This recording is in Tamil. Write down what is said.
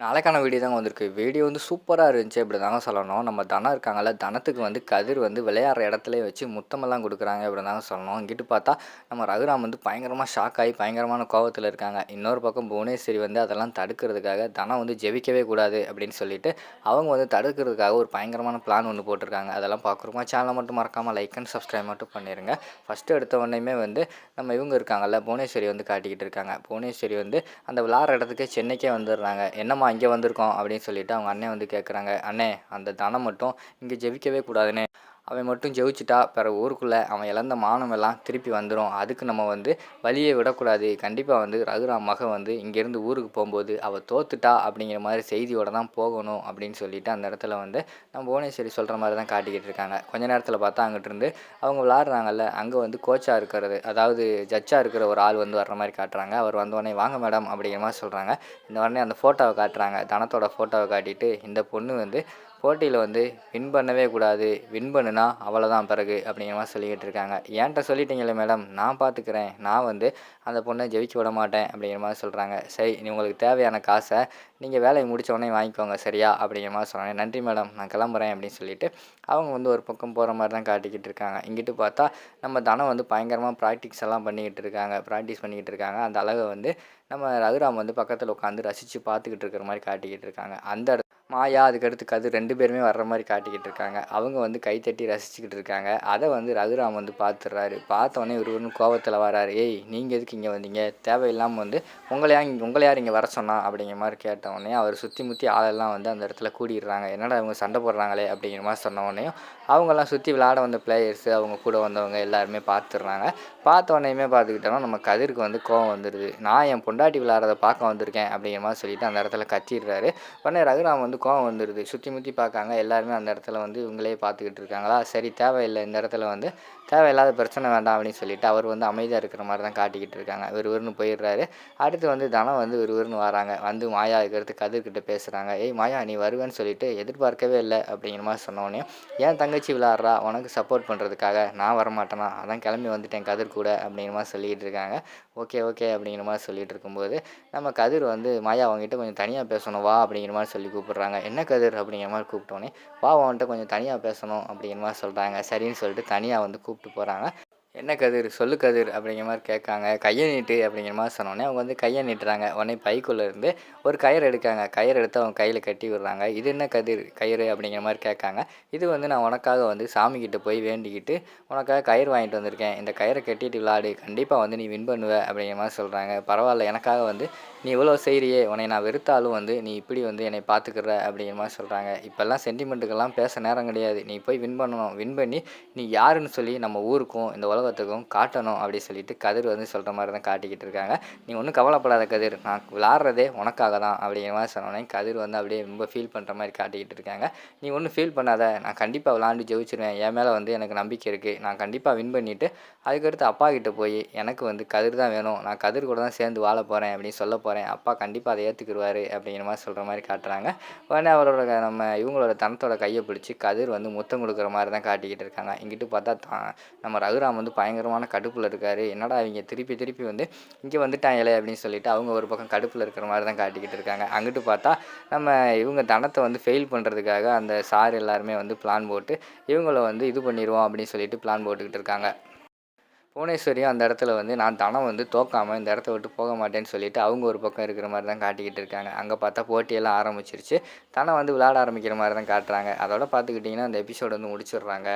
நாளைக்கான வீடியோ தாங்க வந்திருக்கு. வீடியோ வந்து சூப்பராக இருந்துச்சு. இப்படி தாங்க சொல்லணும். நம்ம தனம் இருக்காங்கல்ல தனத்துக்கு வந்து கதிர் வந்து விளையாடுற இடத்துல வச்சு முத்தமெல்லாம் கொடுக்குறாங்க. இப்படி தாங்க சொல்லணும். இங்கிட்டு பார்த்தா நம்ம ரகுராம் வந்து பயங்கரமாக ஷாக் ஆகி பயங்கரமான கோவத்தில் இருக்காங்க. இன்னொரு பக்கம் புவனேஸ்வரி வந்து அதெல்லாம் தடுக்கிறதுக்காக தனம் வந்து ஜெபிக்கவே கூடாது அப்படின்னு சொல்லிட்டு அவங்க வந்து தடுக்கிறதுக்காக ஒரு பயங்கரமான பிளான் ஒன்று போட்டிருக்காங்க. அதெல்லாம் பார்க்குறோமா சேனலை மட்டும் மறக்காமல் லைக் அண்ட் சப்ஸ்கிரைப் மட்டும் பண்ணிடுங்க ஃபஸ்ட்டு எடுத்த உடனேயுமே வந்து நம்ம இவங்க இருக்காங்கல்ல புவனேஸ்வரி வந்து காட்டிக்கிட்டு இருக்காங்க. புவனேஸ்வரி வந்து அந்த விளாட்ற இடத்துக்கு சென்னைக்கே வந்துடுறாங்க. என்னம்மா இங்கே வந்திருக்கோம் அப்படின்னு சொல்லிட்டு அவங்க அண்ணன் வந்து கேட்குறாங்க அண்ணே அந்த தனம் மட்டும் இங்கே ஜெபிக்கவே கூடாதுண்ணே அவன் மட்டும் ஜெயிச்சிட்டா பிற ஊருக்குள்ளே அவன் இழந்த மானம் எல்லாம் திருப்பி வந்துடும் அதுக்கு நம்ம வந்து வழியை விடக்கூடாது. கண்டிப்பாக வந்து ரகுராம் மகன் வந்து இங்கேருந்து ஊருக்கு போகும்போது அவள் தோத்துட்டா அப்படிங்கிற மாதிரி செய்தியோட தான் போகணும் அப்படின்னு சொல்லிட்டு அந்த இடத்துல வந்து நம்ம புவனேஸ்வரி சொல்கிற மாதிரி தான் காட்டிக்கிட்டு இருக்காங்க. கொஞ்ச நேரத்தில் பார்த்தா அங்கிட்டிருந்து அவங்க விளாட்றாங்கல்ல அங்கே வந்து கோச்சாக இருக்கிறது அதாவது ஜட்ஜாக இருக்கிற ஒரு ஆள் வந்து வர்ற மாதிரி காட்டுறாங்க. அவர் வந்தோடனே வாங்க மேடம் அப்படிங்கிற மாதிரி சொல்கிறாங்க இந்த உடனே அந்த ஃபோட்டோவை காட்டுறாங்க. தனத்தோட ஃபோட்டோவை காட்டிட்டு இந்த பொண்ணு வந்து போட்டியில் வந்து வின் பண்ணவே கூடாது. வின் பண்ணுனா அவ்வளோதான் பிறகு அப்படிங்கிற மாதிரி சொல்லிக்கிட்டு இருக்காங்க. ஏன்ட்ட சொல்லிட்டீங்களே மேடம் நான் பார்த்துக்கிறேன் நான் வந்து அந்த பொண்ணை ஜெயிச்சு விட மாட்டேன் அப்படிங்கிற மாதிரி சொல்கிறாங்க சரி நீ உங்களுக்கு தேவையான காசை நீங்கள் வேலையை முடிச்ச உடனே வாங்கிக்கோங்க. சரியா? அப்படிங்கிற மாதிரி சொல்கிறாங்க நன்றி மேடம் நான் கிளம்புறேன் அப்படின்னு சொல்லிட்டு அவங்க வந்து ஒரு பக்கம் போகிற மாதிரி தான் காட்டிக்கிட்டு இருக்காங்க. இங்கிட்டு பார்த்தா நம்ம தனம் வந்து பயங்கரமாக ப்ராக்டிக்ஸ் எல்லாம் பண்ணிக்கிட்டு இருக்காங்க. ப்ராக்டிஸ் பண்ணிக்கிட்டு இருக்காங்க. அந்த அழகை வந்து நம்ம ரகுராம் வந்து பக்கத்தில் உட்காந்து ரசித்து பார்த்துக்கிட்டு இருக்கிற மாதிரி காட்டிக்கிட்டு இருக்காங்க. அந்த இடத்து மாயா அதுக்கடுத்து கது ரெண்டு பேருமே வர்ற மாதிரி காட்டிக்கிட்டு இருக்காங்க. அவங்க வந்து கைத்தட்டி ரசிச்சுக்கிட்டு இருக்காங்க. அதை வந்து ரகுராம் வந்து பார்த்துடுறாரு பார்த்தோன்னே ஒருவரும் கோவத்தில் வராரு. ஏய் நீங்கள் எதுக்கு இங்கே வந்தீங்க? தேவையில்லாமல் வந்து உங்களை யார் இங்கே உங்களை யார் இங்கே வர சொன்னா? அப்படிங்கிற மாதிரி கேட்டவுடனே அவர் சுற்றி முற்றி ஆளெல்லாம் வந்து அந்த இடத்துல கூடிடுறாங்க. என்னடா இவங்க சண்டை போடுறாங்களே? அப்படிங்கிற மாதிரி சொன்ன அவங்கெல்லாம் சுற்றி விளாட வந்த பிளேயர்ஸ் அவங்க கூட வந்தவங்க எல்லாருமே பார்த்துடுறாங்க பார்த்த உடனேயுமே பார்த்துக்கிட்டோன்னா நம்ம கதிருக்கு வந்து கோவம் வந்துடுது நான் என் பொண்டாட்டி விளாட்றத பார்க்க வந்திருக்கேன் அப்படிங்கிற மாதிரி சொல்லிட்டு அந்த இடத்துல கத்திடுறாரு. உடனே ரகுராம் வந்து கோவம் வந்துடுது சுற்றி முற்றி பார்க்காங்க. எல்லாருமே அந்த இடத்துல வந்து இவங்களே பார்த்துக்கிட்டு இருக்காங்களா? சரி தேவையில்லை. இந்த இடத்துல வந்து தேவையில்லாத பிரச்சனை வேண்டாம் அப்படின்னு சொல்லிட்டு அவர் வந்து அமைதியாக இருக்கிற மாதிரி தான் காட்டிக்கிட்டு இருக்காங்க. விறுவிறுன்னு போயிடுறாரு. அடுத்து வந்து தனம் வந்து விறுவிறுன்னு வராங்க. வந்து மாயா இருக்கிறது கதிர்கிட்ட பேசுகிறாங்க ஏய் மாயா நீ வருவேன்னு சொல்லிட்டு எதிர்பார்க்கவே இல்லை. அப்படிங்கிற மாதிரி சொன்னோடனே ஏன் தங்கச்சி விளாட்றா உனக்கு சப்போர்ட் பண்ணுறதுக்காக நான் வரமாட்டேனா? அதான் கிளம்பி வந்துட்டேன் கதிர் கூட. அப்படிங்கிற மாதிரி சொல்லிக்கிட்டு இருக்காங்க. ஓகே ஓகே அப்படிங்கிற மாதிரி சொல்லிகிட்டு இருக்கும்போது நம்ம கதிர் வந்து மாயா அவங்ககிட்ட கொஞ்சம் தனியாக பேசணும் வா அப்படிங்கிற மாதிரி சொல்லி கூப்பிட்றாங்க. என்ன கதிர்? அப்படிங்கிற மாதிரி கூப்பிட்டோன்னே வா அவன்கிட்ட கொஞ்சம் தனியாக பேசணும் அப்படிங்கிற மாதிரி சொல்கிறாங்க சரின்னு சொல்லிட்டு தனியாக வந்து கூப்பிட்டு போகிறாங்க என்ன கதிர்? சொல்லு கதிர் அப்படிங்கிற மாதிரி கேட்காங்க. கையை நீட்டு அப்படிங்கிற மாதிரி சொன்னோடனே அவங்க வந்து கையை நீட்டுறாங்க. உடனே பைக்குள்ளே இருந்து ஒரு கயிறு எடுக்காங்க கயிறு எடுத்து அவங்க கையில் கட்டி விடுறாங்க. இது என்ன கதிர்? கயிறு அப்படிங்கிற மாதிரி கேட்காங்க. இது வந்து நான் உனக்காக வந்து சாமிக்கிட்ட போய் வேண்டிக்கிட்டு உனக்காக கயிறு வாங்கிட்டு வந்திருக்கேன். இந்த கயிறை கட்டிட்டு விளாடு. கண்டிப்பாக வந்து நீ வின் பண்ணுவ அப்படிங்கிற மாதிரி சொல்கிறாங்க பரவாயில்ல. எனக்காக வந்து நீ இவ்வளோ செய்கிறியே உன்னை நான் வெறுத்தாலும் வந்து நீ இப்படி வந்து என்னை பார்த்துக்கிற அப்படிங்கிற மாதிரி சொல்கிறாங்க இப்போல்லாம் சென்டிமெண்ட்டுக்கெல்லாம் பேச நேரம் கிடையாது. நீ போய் வின் பண்ணணும். வின் பண்ணி நீ யாருன்னு சொல்லி நம்ம ஊருக்கும் இந்த உலகத்துக்கும் காட்டணும் அப்படின்னு சொல்லிட்டு கதிர் வந்து சொல்கிற மாதிரி தான் காட்டிக்கிட்டு இருக்காங்க. நீ ஒன்றும் கவலைப்படாத கதிர். நான் விளாட்றதே உனக்காக தான் அப்படிங்கிற மாதிரி சொன்னோன்னே கதிர் வந்து அப்படியே ரொம்ப ஃபீல் பண்ணுற மாதிரி காட்டிக்கிட்டு இருக்காங்க. நீ ஒன்றும் ஃபீல் பண்ணாத. நான் கண்டிப்பாக விளாண்டு ஜெயிச்சிருவேன். என் மேலே வந்து எனக்கு நம்பிக்கை இருக்குது நான் கண்டிப்பாக வின் பண்ணிவிட்டு அதுக்கடுத்து அப்பா கிட்ட போய் எனக்கு வந்து கதிர் தான் வேணும். நான் கதிர் கூட தான் சேர்ந்து வாழ போகிறேன் அப்படின்னு சொல்ல போகிறேன் அப்பா கண்டிப்பாக அதை ஏற்றுக்குருவார் அப்படிங்கிற மாதிரி சொல்கிற மாதிரி காட்டுறாங்க. உடனே அவரோட நம்ம இவங்களோட தனத்தோட கையை பிடிச்சி கதிர் வந்து முத்தம் கொடுக்குற மாதிரி தான் காட்டிக்கிட்டு இருக்காங்க. இங்கிட்டு பார்த்தா தா- நம்ம ரகுராம் வந்து பயங்கரமான கடுப்பில் இருக்கார். என்னடா இவங்க திருப்பி திருப்பி வந்து இங்கே வந்துட்டாங்களே அப்படின்னு சொல்லிட்டு அவங்க ஒரு பக்கம் கடுப்பில் இருக்கிற மாதிரி தான் காட்டிக்கிட்டு இருக்காங்க. அங்கிட்டு பார்த்தா நம்ம இவங்க தனத்தை வந்து ஃபெயில் பண்ணுறதுக்காக அந்த சார் எல்லாருமே வந்து பிளான் போட்டு இவங்கள வந்து இது பண்ணிடுவோம் அப்படின்னு சொல்லிட்டு பிளான் போட்டுக்கிட்டு இருக்காங்க. புவனேஸ்வரியும் அந்த இடத்துல வந்து நான் தனம் வந்து தோக்காமல் இந்த இடத்த விட்டு போக மாட்டேன்னு சொல்லிட்டு அவங்க ஒரு பக்கம் இருக்கிற மாதிரி தான் காட்டிக்கிட்டு இருக்காங்க. அங்கே பார்த்தா போட்டியெல்லாம் ஆரம்பிச்சிருச்சு. தனம் வந்து விளையாட ஆரம்பிக்கிற மாதிரி தான் காட்டுறாங்க. அதோட பார்த்துக்கிட்டிங்கன்னா அந்த எபிசோடு வந்து முடிச்சிடுறாங்க.